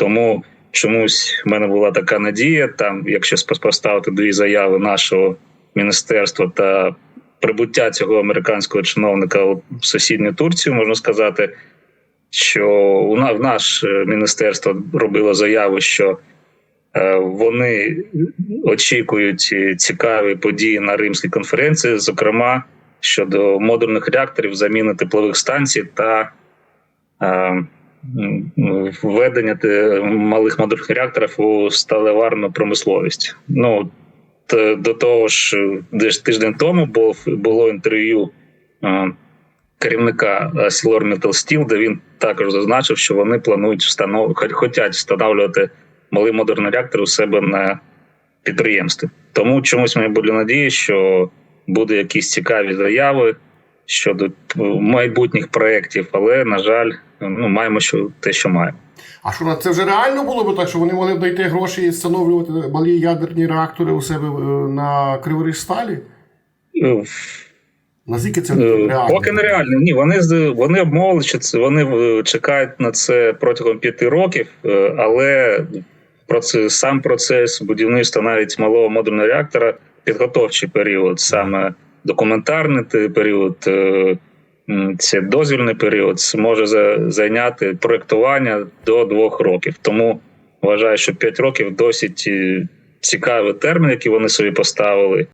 Тому чомусь в мене була така надія. Там, якщо поставити дві заяви нашого міністерства та прибуття цього американського чиновника у сусідню Турцію, можна сказати, що у на- в наше міністерство робило заяву, що е, вони очікують е, цікаві події на римській конференції, зокрема щодо модульних реакторів, заміни теплових станцій та е, м, введення малих модульних реакторів у сталеварну промисловість. Ну т- до того ж, е, десь тиждень тому було інтерв'ю е, керівника ArcelorMittal Steel, де він також зазначив, що вони планують встанов... хочуть встановлювати малий модерний реактор у себе на підприємстві. Тому чомусь мені були надії, що буде якісь цікаві заяви щодо е, майбутніх проєктів, але на жаль, ну маємо що те, що маємо. А що це вже реально було б так, що вони могли б знайти гроші і встановлювати малі ядерні реактори у себе е, на Криворіжсталі? Е, Наскільки це Е, реально? Поки нереально. Ні, вони вони обмовили, що це вони чекають на це протягом п'яти років, але процес, сам процес будівництва навіть малого модульного реактора підготовчий період, саме документарний період, це дозвільний період, може зайняти проектування до двох років. Тому вважаю, що п'ять років досить е, цікавий термін, який вони собі поставили.